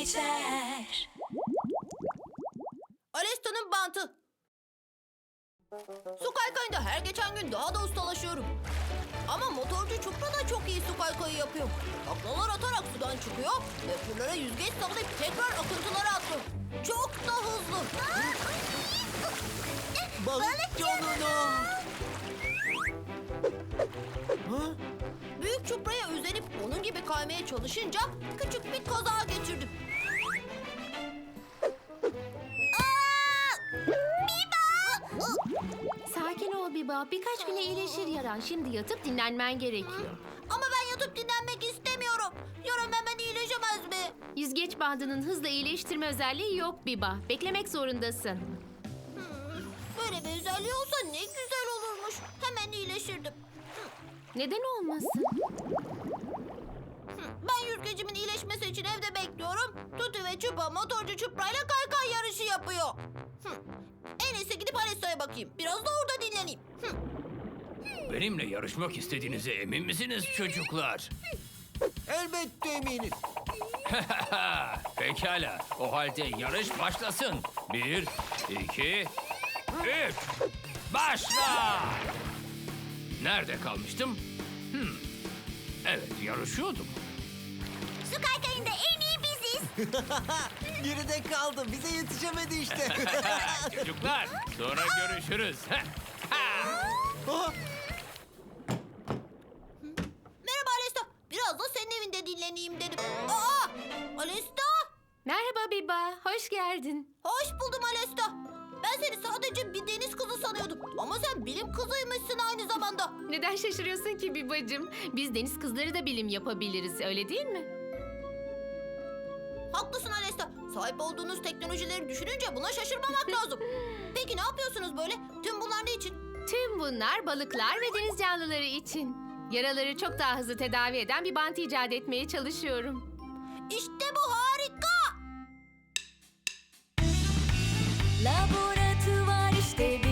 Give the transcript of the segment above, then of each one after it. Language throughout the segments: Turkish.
geçer. Alesta'nın bantı. Su kaykayında her geçen gün daha da ustalaşıyorum. Ama motorcu Çupra da çok iyi su kaykayı yapıyor. Taklalar atarak sudan çıkıyor ve fırlara yüzgeç sallayıp tekrar akıntılara atlıyor. Çok da hızlı. Balık canına. Ha? Büyük Çupra'ya özenip onun gibi kaymaya çalışınca küçük bir kaza geçirdim. Sakin ol Biba. Birkaç güne iyileşir yaran. Şimdi yatıp dinlenmen gerekiyor. Ama ben yatıp dinlenmek istemiyorum. Yarın hemen iyileşemez mi? Yüzgeç bandının hızla iyileştirme özelliği yok Biba. Beklemek zorundasın. Böyle bir özelliği olsa ne güzel olurmuş. Hemen iyileşirdim. Neden olmasın? Ben yüzgecimin iyileşmesi için evde bekliyorum. Tutu ve Çupa motorcu Çupra'yla kaykay yarışı yapıyor. Hı. En iyisi gidip Alessa'ya bakayım. Biraz da orada dinleneyim. Hı. Benimle yarışmak istediğinize emin misiniz çocuklar? Elbette eminiz. Pekala. O halde yarış başlasın. Bir, iki, üç. Başla! Nerede kalmıştım? Hmm. Evet, yarışıyordum. Su kaykayında en iyi biziz. Geride kaldı. Bize yetişemedi işte. Çocuklar, sonra görüşürüz. Ah, Merhaba Alesta. Biraz da senin evinde dinleneyim dedim. Aa! Alesta! Merhaba Biba. Hoş geldin. Hoş buldum Alesta. Ben seni sadece bir deniz kızı sanıyordum. Ama sen bilim kızıymışsın aynı zamanda. Neden şaşırıyorsun ki Bibacığım? Biz deniz kızları da bilim yapabiliriz. Öyle değil mi? Haklısın Alesta. Sahip olduğunuz teknolojileri düşününce buna şaşırmamak lazım. Peki ne yapıyorsunuz böyle? Tüm bunlar ne için? Tüm bunlar balıklar ve deniz canlıları için. Yaraları çok daha hızlı tedavi eden bir bant icat etmeye çalışıyorum. İşte bu harika. Laboratuvar işte benim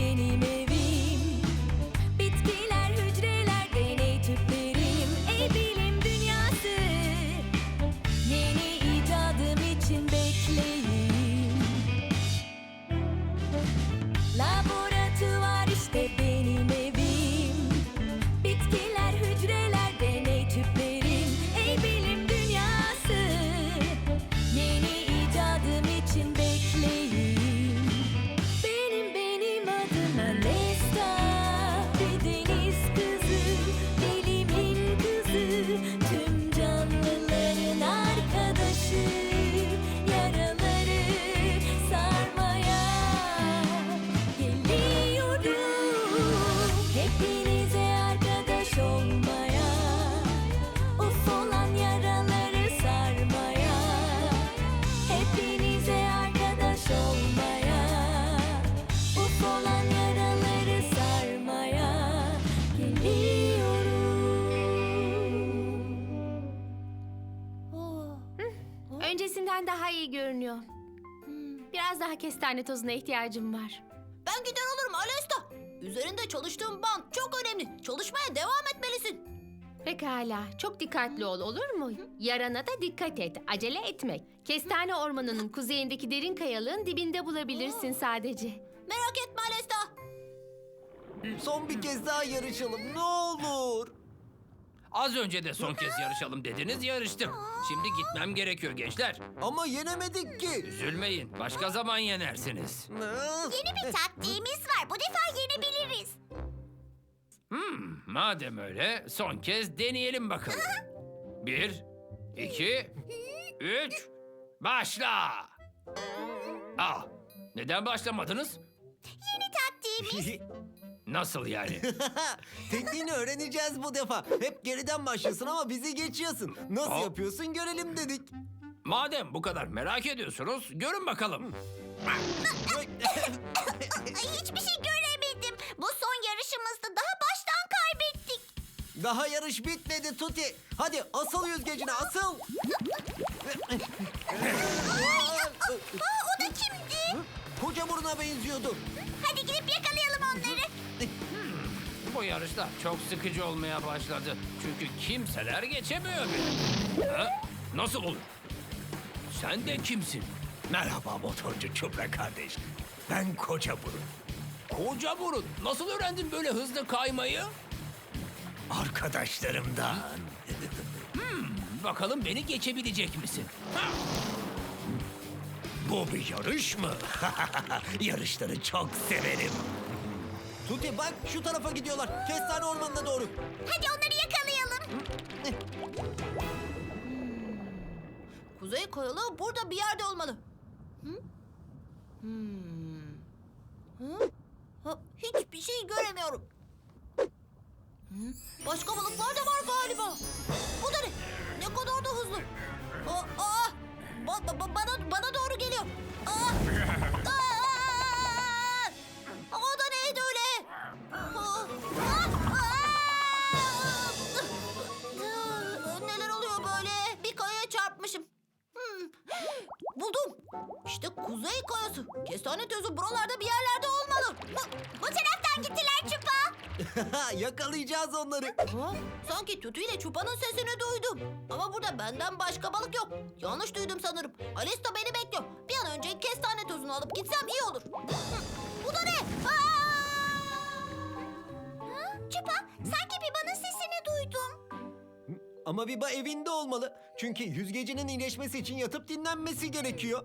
deniz Öncesinden daha iyi görünüyor. Biraz daha kestane tozuna ihtiyacım var. Ben gider olurum Alesta. Üzerinde çalıştığım bant çok önemli. Çalışmaya devam etmelisin. Pekala, çok dikkatli ol olur mu? Yarana da dikkat et, acele etmek. Kestane ormanının kuzeyindeki derin kayalığın dibinde bulabilirsin sadece. Merak etme Alesta. Son bir kez daha yarışalım. Ne olur. Az önce de son kez yarışalım dediniz, yarıştım. Şimdi gitmem gerekiyor gençler. Ama yenemedik ki. Üzülmeyin, başka zaman yenersiniz. Ah, Yeni bir taktiğimiz var. Bu defa yenebiliriz. Hmm, madem öyle son kez deneyelim bakalım. Bir, iki, üç, başla! Aa, neden başlamadınız? Taktiğimiz. Nasıl yani? Tekniğini öğreneceğiz bu defa. Hep geriden başlıyorsun ama bizi geçiyorsun. Nasıl Aa. yapıyorsun görelim dedik. Madem bu kadar merak ediyorsunuz, görün bakalım. Hiçbir şey göremedim. Bu son yarışımızda daha baştan kaybettik. Daha yarış bitmedi Tuti. Hadi asıl yüzgecine asıl. Aa, o da kimdi? Koca buruna benziyordu. Hadi gidip onları. Bu yarışlar çok sıkıcı olmaya başladı. Çünkü kimseler geçemiyor beni. Ha? Nasıl olur? Sen de kimsin? Merhaba motorcu Çupra kardeş. Ben Koca Burun. Koca burun. Nasıl öğrendin böyle hızlı kaymayı? Arkadaşlarımdan. Bakalım beni geçebilecek misin? Ha! Bu bir yarış mı? Yarışları çok severim. Tuti bak şu tarafa gidiyorlar. Kestane ormanına doğru. Hadi onları yakalayalım. Kuzey kayalığı burada bir yerde olmalı. Hı? Hmm. Hı? Ha, hiçbir şey göremiyorum. Hı? Başka balıklar da var galiba. Bu da ne? Ne kadar da hızlı. Aa, aa, ba- ba- ba- bana bana doğru geliyor. Aa, Kestane tozu buralarda bir yerlerde olmalı. Bu, bu taraftan gittiler Çupa. Yakalayacağız onları. Ha, sanki Tutu ile Çupa'nın sesini duydum. Ama burada benden başka balık yok. Yanlış duydum sanırım. Alesta beni bekliyor. Bir an önce kestane tozunu alıp gitsem iyi olur. Hı, Bu da ne? Çupa, sanki Biba'nın sesini duydum. Ama Biba evinde olmalı. Çünkü yüzgecinin iyileşmesi için yatıp dinlenmesi gerekiyor.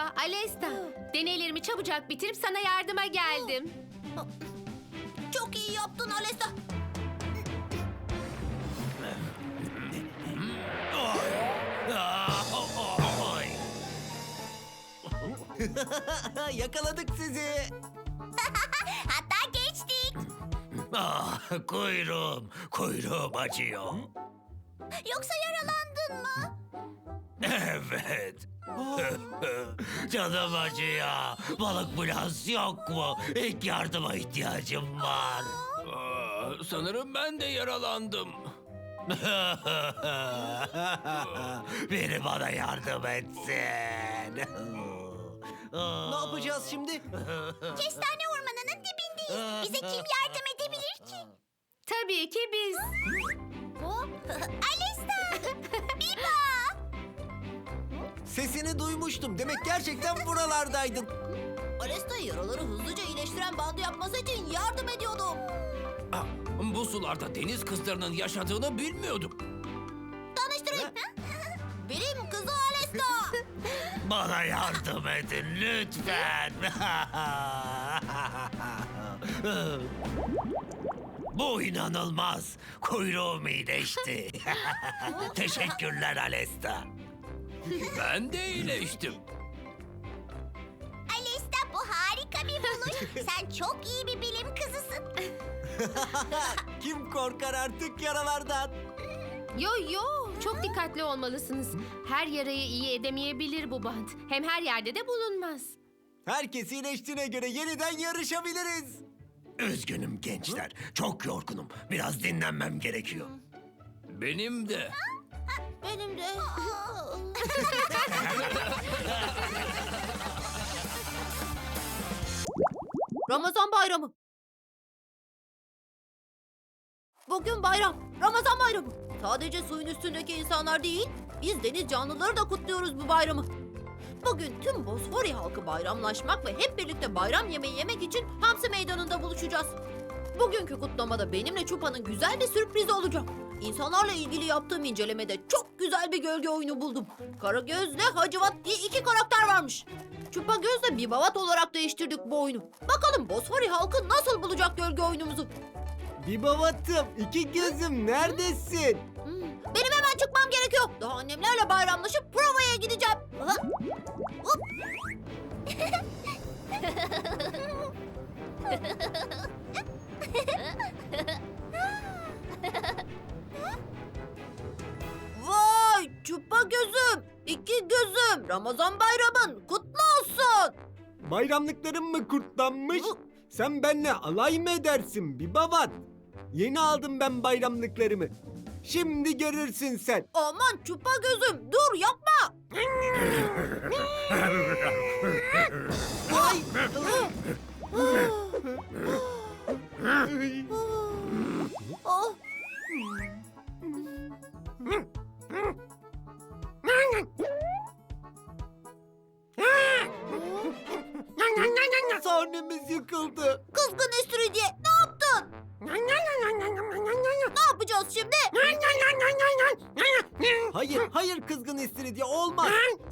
Biba, Alesta. Deneylerimi çabucak bitirip sana yardıma geldim. Çok iyi yaptın Alesta. Yakaladık sizi. Hatta geçtik. Ah, kuyruğum, kuyruğum acıyor. Yoksa yaralandın mı? Evet. Canım acıyor. Balık biraz yok mu? İlk yardıma ihtiyacım var. Aa, sanırım ben de yaralandım. Biri bana yardım etsin. Ne yapacağız şimdi? Kestane ormanının dibindeyiz. Bize kim yardım edebilir ki? Tabii ki biz. Alesta! Biba! Sesini duymuştum. Demek gerçekten buralardaydın. Alesta yaraları hızlıca iyileştiren bandı yapması için yardım ediyordum. Ah, bu sularda deniz kızlarının yaşadığını bilmiyordum. Tanıştırayım. Benim kızı Alesta. Bana yardım edin lütfen. Bu inanılmaz. Kuyruğum iyileşti. Teşekkürler Alesta. Ben de iyileştim. Alesta bu harika bir buluş. Sen çok iyi bir bilim kızısın. Kim korkar artık yaralardan? Yo yo, çok dikkatli olmalısınız. Her yarayı iyi edemeyebilir bu bant. Hem her yerde de bulunmaz. Herkes iyileştiğine göre yeniden yarışabiliriz. Üzgünüm gençler. Çok yorgunum. Biraz dinlenmem gerekiyor. Benim de. Benim de. Ramazan bayramı. Bugün bayram. Ramazan bayramı. Sadece suyun üstündeki insanlar değil, biz deniz canlıları da kutluyoruz bu bayramı. Bugün tüm Bosfori halkı bayramlaşmak ve hep birlikte bayram yemeği yemek için Hamsi Meydanı'nda buluşacağız. Bugünkü kutlamada benimle Çupa'nın güzel bir sürprizi olacak. İnsanlarla ilgili yaptığım incelemede çok güzel bir gölge oyunu buldum. Karagöz ile Hacivat diye iki karakter varmış. Çupa Göz'le Bibavat olarak değiştirdik bu oyunu. Bakalım Bosfori halkı nasıl bulacak gölge oyunumuzu? Bir babatım, iki gözüm neredesin? Hmm, Benim hemen çıkmam gerekiyor. Daha annemlerle bayramlaşıp provaya Ramazan bayramın kutlu olsun. Bayramlıklarım mı kurtlanmış? Sen benle alay mı edersin bir babat? Yeni aldım ben bayramlıklarımı. Şimdi görürsün sen. Aman çupa gözüm, dur yapma. Ay!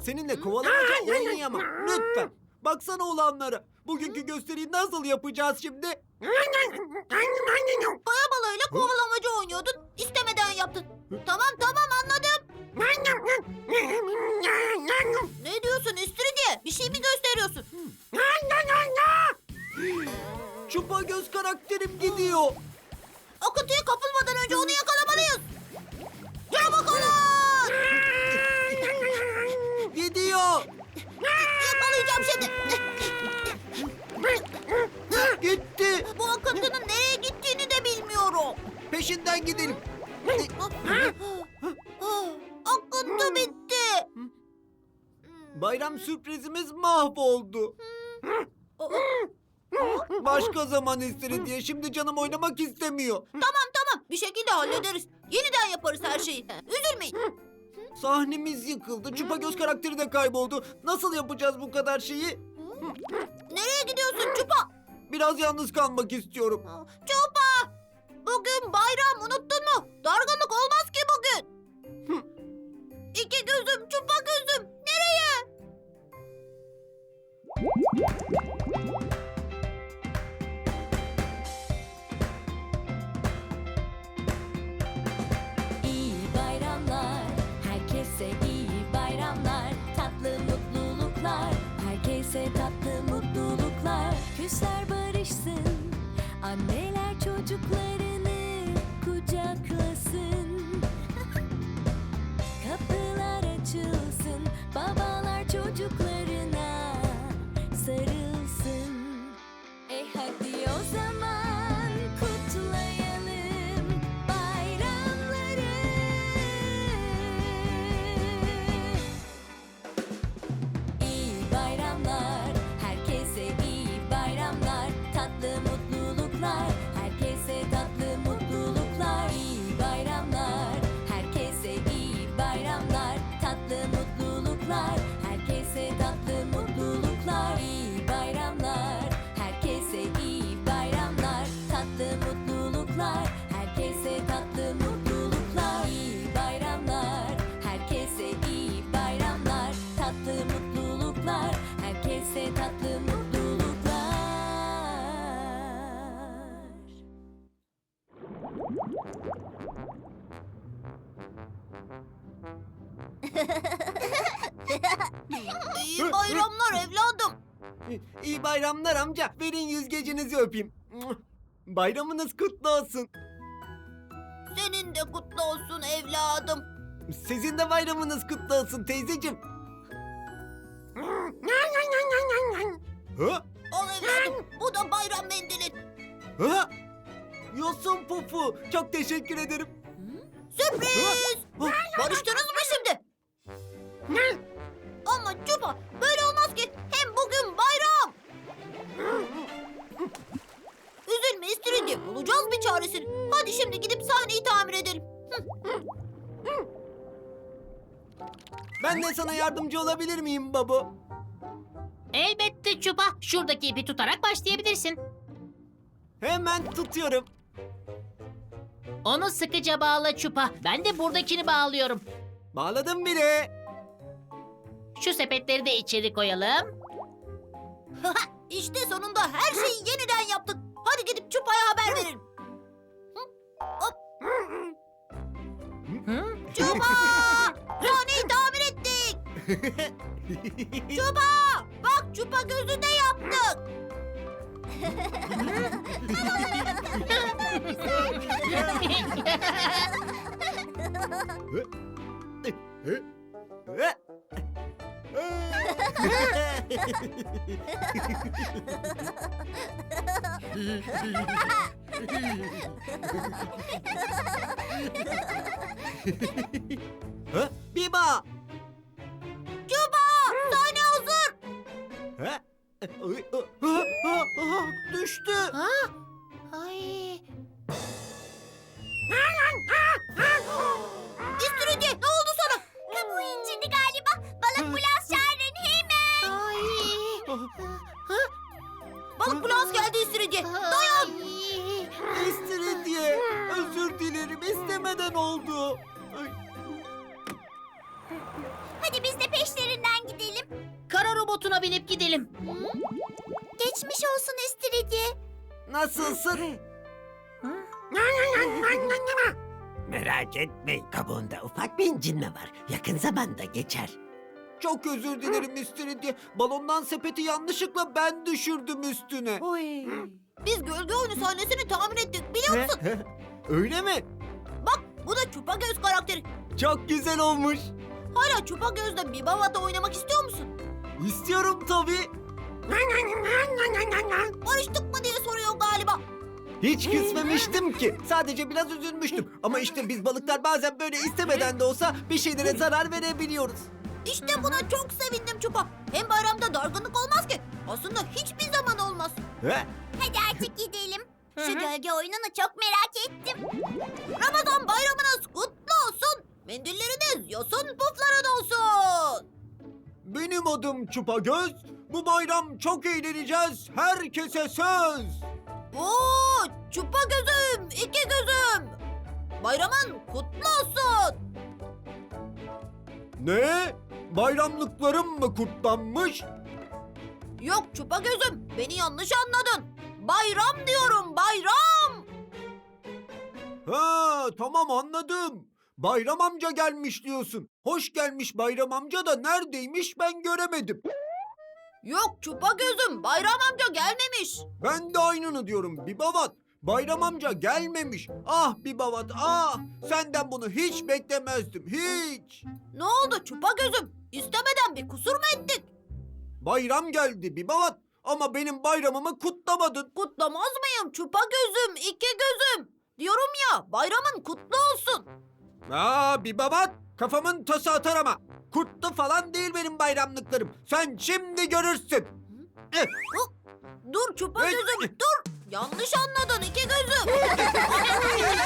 Seninle kovalamaca oynayamam. Lütfen. Baksana olanlara. Bugünkü gösteriyi nasıl yapacağız şimdi? Kaya balığıyla kovalamaca oynuyordun, istemeden yaptın. Tamam tamam Bayram sürprizimiz mahvoldu. Başka zaman istiridye. Şimdi canım oynamak istemiyor. Tamam tamam bir şekilde hallederiz. Yeniden yaparız her şeyi. Üzülmeyin. Sahnemiz yıkıldı. Çupa göz karakteri de kayboldu. Nasıl yapacağız bu kadar şeyi? Nereye gidiyorsun Çupa? Biraz yalnız kalmak istiyorum. Çupa! Bugün bayram unuttun mu? Dargınlık olmaz ki bugün. İki gözüm Çupa gözüm. Nereye? İyi bayramlar evladım. İyi bayramlar amca. Verin yüzgecinizi öpeyim. Bayramınız kutlu olsun. Senin de kutlu olsun evladım. Sizin de bayramınız kutlu olsun teyzeciğim. Ha? Al evladım. Bu da bayram mendilin. Ha? Yosun pufu. Çok teşekkür ederim. Sürpriz! Barıştınız mı şimdi? Ama Çupa böyle olmaz ki. Hem bugün bayram. Üzülme istiridye. Bulacağız bir çaresini. Hadi şimdi gidip sahneyi tamir edelim. Ben de sana yardımcı olabilir miyim baba? Elbette Çupa. Şuradaki ipi tutarak başlayabilirsin. Hemen tutuyorum. Onu sıkıca bağla Çupa. Ben de buradakini bağlıyorum. Bağladım bile. Şu sepetleri de içeri koyalım. işte sonunda her şeyi yeniden yaptık. Hadi gidip Çupa'ya haber verelim. Hı? Çupa! Sahneyi tamir ettik. Çupa! Bak Çupa gözü de yaptık. Ha? Biba! Cuba! Sahne hazır! Ha? Ay, ah, ah, ah, ah, Düştü. Ha? Ay. İstiridye ne oldu sana? Kabuğu incindi galiba. Balık bulas çağırın hemen. Ay. Balık Blas geldi İstiridye. Dayan. İstiridye. Özür dilerim istemeden oldu. Ay. Hadi biz de peşlerinden gidelim. Kara robotuna binip gidelim. Geçmiş olsun İstiridye. Nasılsın? Merak etme kabuğunda ufak bir incinme var. Yakın zamanda geçer. Çok özür dilerim İstiridye. Balondan sepeti yanlışlıkla ben düşürdüm üstüne. Biz gölge oyunu sahnesini tahmin ettik biliyor musun? Öyle mi? Bak bu da Çupa Göz karakteri. Çok güzel olmuş. Hala Çupa Göz'le Bibava'da oynamak istiyor musun? İstiyorum tabii. Barıştık mı diye soruyor galiba. Hiç küsmemiştim ki. Sadece biraz üzülmüştüm. Ama işte biz balıklar bazen böyle istemeden de olsa bir şeylere zarar verebiliyoruz. İşte buna çok sevindim Çupa. Hem bayramda dargınlık olmaz ki. Aslında hiçbir zaman olmaz. He? Hadi artık gidelim. Şu gölge oyununu çok merak ettim. Ramazan bayramınız kutlu olsun. Mendilleriniz yosun pufların olsun. Benim adım Çupa Göz. Bu bayram çok eğleneceğiz. Herkese söz. Oo, Çupa gözüm, iki gözüm. Bayramın kutlu olsun. Ne? Bayramlıklarım mı kurtlanmış? Yok Çupa gözüm, beni yanlış anladın. Bayram diyorum, bayram. Ha tamam anladım. Bayram amca gelmiş diyorsun. Hoş gelmiş Bayram amca da neredeymiş ben göremedim. Yok Çupa gözüm, bayram amca gelmemiş. Ben de aynını diyorum Bibavat. Bayram amca gelmemiş. Ah Bibavat ah. Senden bunu hiç beklemezdim hiç. Ne oldu Çupa gözüm? İstemeden bir kusur mu ettik? Bayram geldi Bibavat. Ama benim bayramımı kutlamadın. Kutlamaz mıyım Çupa gözüm, iki gözüm? Diyorum ya, bayramın kutlu olsun. Aa Bibavat kafamın tası atar ama. Kutlu falan değil benim bayramlıklarım. Sen şimdi görürsün. Eh, Dur Çupa Hey. gözüm, dur. Yanlış anladın iki gözüm.